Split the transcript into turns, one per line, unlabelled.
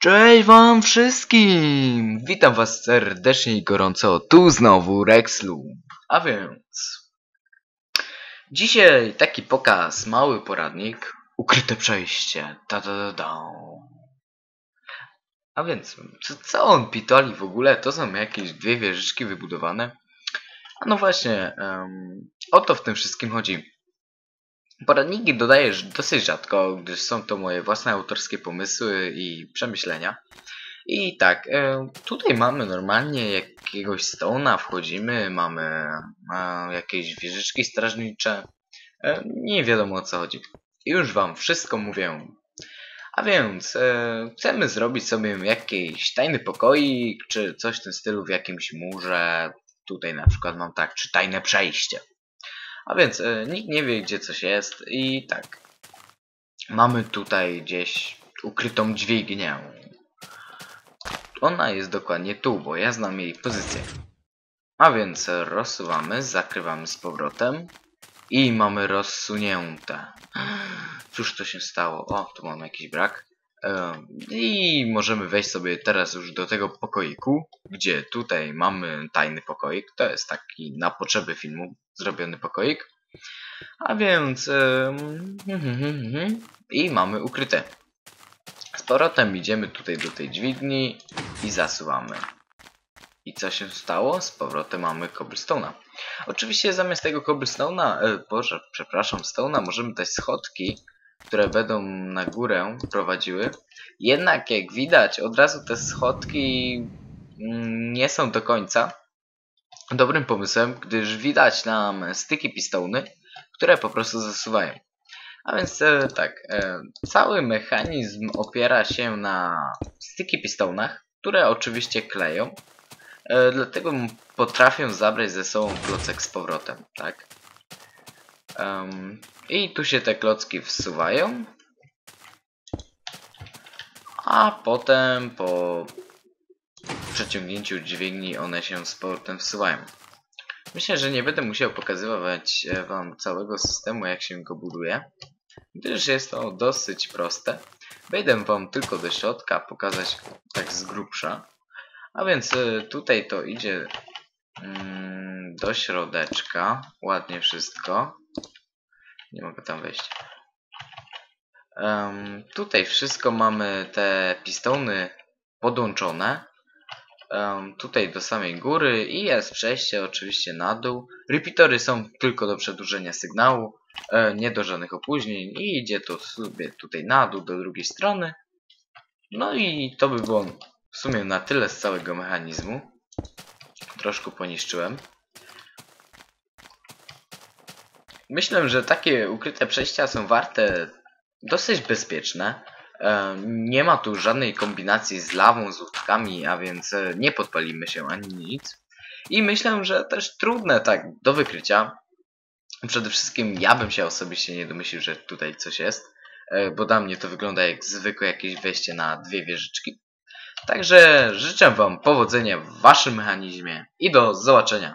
Cześć wam wszystkim! Witam was serdecznie i gorąco, tu znowu Rexlu. A więc... Dzisiaj taki pokaz, mały poradnik, ukryte przejście, ta da da da. A więc, co, co on pitoli w ogóle? To są jakieś dwie wieżyczki wybudowane. A no właśnie, um, o to w tym wszystkim chodzi. Poradniki dodaję dosyć rzadko, gdyż są to moje własne autorskie pomysły i przemyślenia. I tak, e, tutaj mamy normalnie jakiegoś stona, wchodzimy, mamy e, jakieś wieżyczki strażnicze. E, nie wiadomo o co chodzi. Już wam wszystko mówię. A więc chcemy zrobić sobie jakiś tajny pokoik, czy coś w tym stylu w jakimś murze. Tutaj na przykład mam tak, czy tajne przejście. A więc e, nikt nie wie, gdzie coś jest i tak. Mamy tutaj gdzieś ukrytą dźwignię. Ona jest dokładnie tu, bo ja znam jej pozycję. A więc rozsuwamy, zakrywamy z powrotem i mamy rozsunięte. Cóż to się stało? O, tu mamy jakiś brak. I możemy wejść sobie teraz już do tego pokoiku, gdzie tutaj mamy tajny pokoik. To jest taki na potrzeby filmu zrobiony pokoik. A więc... I mamy ukryte. Z powrotem idziemy tutaj do tej dźwigni i zasuwamy. I co się stało? Z powrotem mamy cobblestone'a. Oczywiście zamiast tego cobblestone'a, e, boże, przepraszam, stone'a, możemy dać schodki, które będą na górę prowadziły. Jednak jak widać, od razu te schodki mm, nie są do końca dobrym pomysłem, gdyż widać nam styki pistony, które po prostu zasuwają. A więc e, tak, e, cały mechanizm opiera się na styki pistonach, które oczywiście kleją, e, dlatego potrafią zabrać ze sobą klocek z powrotem, tak? I tu się te klocki wsuwają. A potem po przeciągnięciu dźwigni one się z powrotem wsuwają. Myślę, że nie będę musiał pokazywać e, wam całego systemu jak się go buduje, gdyż jest to dosyć proste. Wejdę wam tylko do środka, pokazać tak z grubsza. A więc e, tutaj to idzie mm, do środeczka, ładnie wszystko. Nie mogę tam wejść. Um, tutaj wszystko mamy te pistony podłączone. Tutaj do samej góry i jest przejście oczywiście na dół. Repeatory są tylko do przedłużenia sygnału, e, nie do żadnych opóźnień i idzie to sobie tutaj na dół do drugiej strony. No i to by było w sumie na tyle z całego mechanizmu. Troszkę poniszczyłem. Myślę, że takie ukryte przejścia są warte dosyć bezpieczne. Nie ma tu żadnej kombinacji z lawą, z łódkami, a więc e, nie podpalimy się ani nic. I myślę, że też trudne tak do wykrycia. Przede wszystkim ja bym się osobiście nie domyślił, że tutaj coś jest, e, bo dla mnie to wygląda jak zwykłe jakieś wejście na dwie wieżyczki. Także życzę Wam powodzenia w Waszym mechanizmie i do zobaczenia.